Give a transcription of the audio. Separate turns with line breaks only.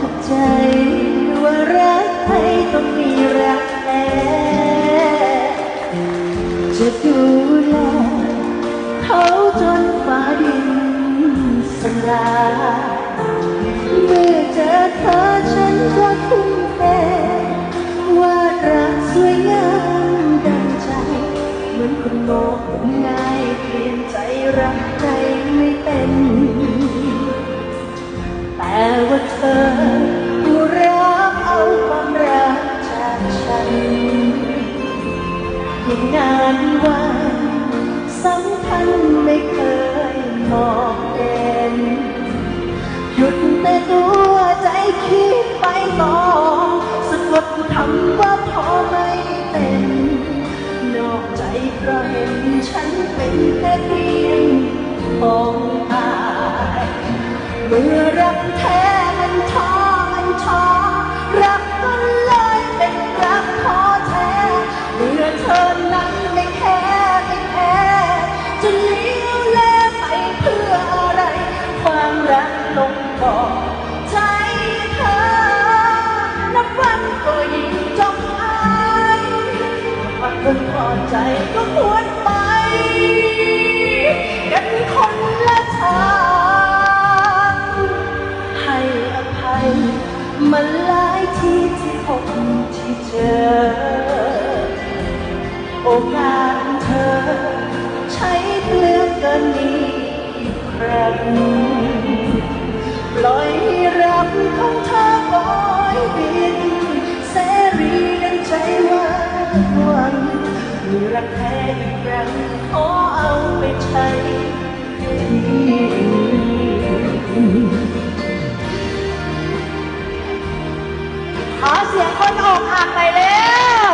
ทุกใจ ว่ารักใครต้องมีรักแท้จะดูแลเขาจนฟ้าดินสลายเมื่อเจอเธอฉันก็คุ้มเทว่ารักสวยงามดังใจ เหมือนคนโง่ง่ายเปลี่ยนใจรักใครไม่เป็น ยิ่งนานวันสำคัญไม่เคยมองเห็นหยุดแต่ตัวใจคิดไปต่อสะกดคำว่าพอไม่เป็น นอกใจเพราะเห็นฉันเป็นแค่เพียงของอายเมื่อรักแท้ กคนพอใจก็ควรไป กันคนละทางให้อภัย มันหลายที่ที่พบที่เจอ โอกาสเธอ ใช้เหลือกินนี้อีกครั้ง รักแท้อีกครั้งขอเอาไปใช้ที่ขอเสียงคนออกหักไปแล้ว